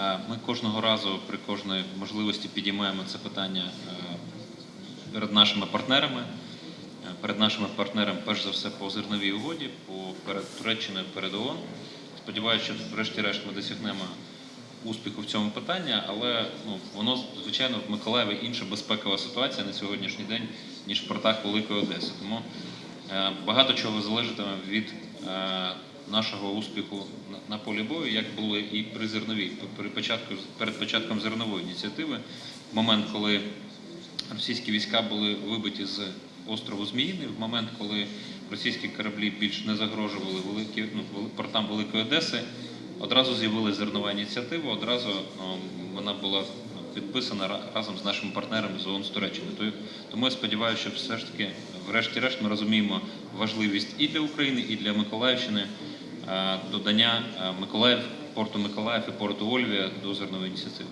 Е, Ми кожного разу при кожній можливості підіймаємо це питання е, перед нашими партнерами. Е, Перед нашими партнерами, перш за все, по зерновій угоді, по перед Туреччиною, перед ООН. Сподіваюся, що врешті-решт ми досягнемо успіху в цьому питанні, але ну, воно, звичайно, в Миколаєві інша безпекова ситуація на сьогоднішній день, ніж в портах Великої Одеси. Тому багато чого залежатиме від нашого успіху на, полі бою, як було і при зерновій, при початку, перед початком зернової ініціативи, в момент, коли російські війська були вибиті з острову Зміїний, в момент, коли російські кораблі більш не загрожували великі, ну, портам Великої Одеси, одразу з'явилася зернова ініціатива, одразу ну, вона була ну, підписана разом з нашими партнерами з ООН з Туреччини. Тому я сподіваюся, що все ж таки, врешті-решт, ми розуміємо важливість і для України, і для Миколаївщини додання е, Миколаїв, порту Миколаїв і порту Ольвія до зернової ініціативи.